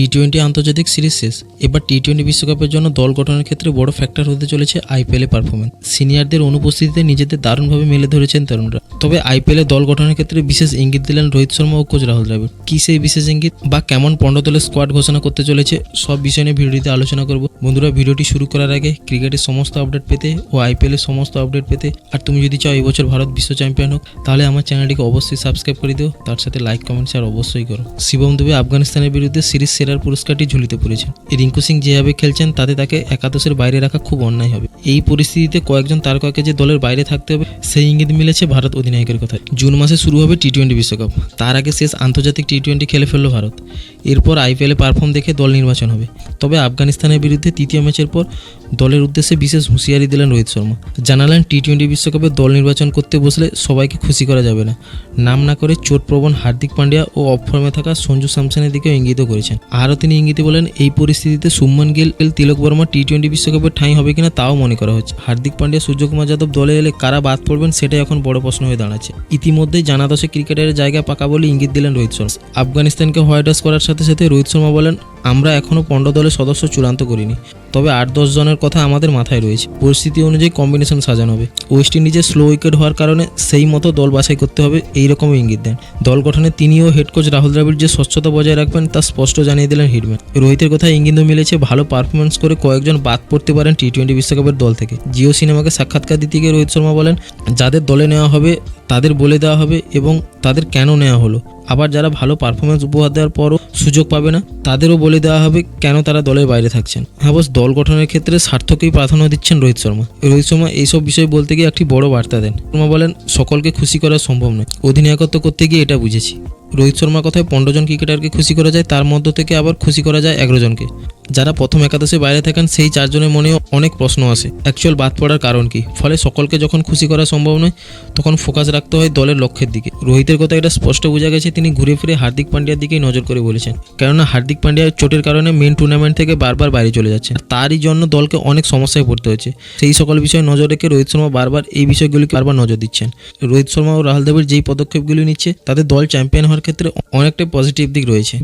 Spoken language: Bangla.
টি টোয়েন্টি আন্তর্জাতিক সিরিজ শেষ। এবার টি টোয়েন্টি বিশ্বকাপের জন্য দল গঠনের ক্ষেত্রে বড় ফ্যাক্টর হতে চলেছে আইপিএলে পারফরমেন্স সিনিয়রদের অনুপস্থিতিতে নিজেদের দারুণভাবে মেলে ধরেছেন তরুণরা। তবে আইপিএলে দল গঠনের ক্ষেত্রে বিশেষ ইঙ্গিত দিলেন রোহিত শর্মা ও কোচ রাহুল দ্রাবিড়। কি সেই বিশেষ ইঙ্গিত বা কেমন পনেরো দলের স্কোয়াড ঘোষণা করতে চলেছে, সব বিষয় নিয়ে ভিডিওটিতে আলোচনা করব। বন্ধুরা, ভিডিওটি শুরু করার আগে ক্রিকেটের সমস্ত আপডেট পেতে ও আইপিএলের সমস্ত আপডেট পেতে, আর তুমি যদি চাও এবছর ভারত বিশ্ব চ্যাম্পিয়ন হোক, তাহলে আমার চ্যানেলটিকে অবশ্যই সাবস্ক্রাইব করে দিও। তার সাথে লাইক কমেন্ট শেয়ার অবশ্যই করো। শিবম দুবে আফগানিস্তানের বিরুদ্ধে সিরিজ সেরার পুরস্কারটি ঝুলিতে পড়েছেন রিঙ্কু সিং যেভাবে খেলছেন, তাতে তাকে একাদশের বাইরে রাখা খুব অন্যায় হবে। এই পরিস্থিতিতে কয়েকজন তারকাকে যে দলের বাইরে থাকতে হবে, সেই ইঙ্গিত মিলেছে ভারত অধিনায়কের কথায়। জুন মাসে শুরু হবে টি টোয়েন্টি বিশ্বকাপ। তার আগে শেষ আন্তর্জাতিক টি টোয়েন্টি খেলে ফেলল ভারত। এরপর আইপিএলে পারফর্ম দেখে দল নির্বাচন হবে। তবে আফগানিস্তানের বিরুদ্ধে তৃতীয় ম্যাচের পর দলের উদ্দেশ্যে বিশেষ হুঁশিয়ারি দিলেন রোহিত শর্মা। জানালেন টি টোয়েন্টি বিশ্বকাপে দল নির্বাচন করতে বসলে সবাইকে খুশি করা যাবে না। নাম না করে চোটপ্রবণ হার্দিক পান্ডিয়া ও অফর্মে থাকা সঞ্জু স্যামসনের দিকেও ইঙ্গিত করেছেন। আরও তিনি ইঙ্গিতে বলেন, এই পরিস্থিতিতে সুমন গিল তিলক বর্মা টি টোয়েন্টি বিশ্বকাপে ঠাঁই হবে কিনা তাও মনে করা হচ্ছে। হার্দিক পান্ডিয়া সূর্যকুমার যাদব দলে এলে কারা বাদ পড়বেন সেটাই এখন বড় প্রশ্ন হয়ে দাঁড়াচ্ছে। ইতিমধ্যেই জানা দশে ক্রিকেটারের জায়গা পাকা বলে ইঙ্গিত দিলেন রোহিত শর্মা। আফগানিস্তানকে হোয়াইট হাউস করার সাথে সাথে রোহিত শর্মা বলেন, আমরা এখনও পনেরো দলের সদস্য চূড়ান্ত করিনি। তবে আট দশ জনের কথা আমাদের মাথায় রয়েছে। পরিস্থিতি অনুযায়ী কম্বিনেশন সাজানো হবে। ওয়েস্ট ইন্ডিজের স্লো উইকেট হওয়ার কারণে সেই মতো দল বাছাই করতে হবে এই রকম ইঙ্গিত দেন। দল গঠনে তিনিও হেড কোচ রাহুল দ্রাবিড় যে স্বচ্ছতা বজায় রাখবেন তা স্পষ্ট জানিয়ে দিলেন হিটম্যান। রোহিতের কথা ইঙ্গিত মিলেছে, ভালো পারফরমেন্স করে কয়েকজন বাদ পড়তে পারেন টি টোয়েন্টি বিশ্বকাপের দল থেকে। জিও সিনেমাকে সাক্ষাৎকার দিতে গিয়ে রোহিত শর্মা বলেন, যাদের দলে নেওয়া হবে, তাদের বলে দেওয়া হবে এবং তাদের কেন নেওয়া হলো? আবার যারা ভালো পারফরমেন্স উপহার দেওয়ার পরও সুযোগ পাবে না, তাদেরও বলে দেওয়া হবে কেন তারা দলের বাইরে থাকছেন। হ্যাঁ বস দল গঠনের ক্ষেত্রে স্বার্থকেই প্রাধান্য দিচ্ছেন রোহিত শর্মা। রোহিত শর্মা এইসব বিষয় বলতে গিয়ে একটি বড় বার্তা দেন। শর্মা বলেন, সকলকে খুশি করা সম্ভব নয়। অধিনায়কত্ব করতে গিয়ে এটা বুঝেছি। রোহিত শর্মার কথায় পনেরো জন ক্রিকেটারকে খুশি করা যায়, তার মধ্য থেকে আবার খুশি করা যায় এগারো জনকে। যারা প্রথম একাদশে বাইরে থাকেন, সেই চারজনের মনেও অনেক প্রশ্ন আসে। অ্যাকচুয়াল বাদ পড়ার কারণ কি? ফলে সকলকে যখন খুশি করা সম্ভব নয়, তখন ফোকাস রাখতে হয় দলের লক্ষ্যের দিকে। রোহিতের কথা এটা স্পষ্ট বোঝা গেছে, তিনি ঘুরে ফিরে হার্দিক পান্ডিয়ার দিকেই নজর করে বলেছেন। কেননা হার্দিক পান্ডিয়ার চোটের কারণে মেন টুর্নামেন্ট থেকে বারবার বাইরে চলে যাচ্ছে। তারই জন্য দলকে অনেক সমস্যায় পড়তে হচ্ছে সেই সকল বিষয়ে নজর রেখে রোহিত শর্মা বারবার এই বিষয়গুলিকে বারবার নজর দিচ্ছেন। রোহিত শর্মা ও রাহুল দেবের যেই পদক্ষেপগুলি নিচ্ছে, তাতে দল চ্যাম্পিয়ন হওয়ার ক্ষেত্রে অনেকটাই পজিটিভ দিক রয়েছে।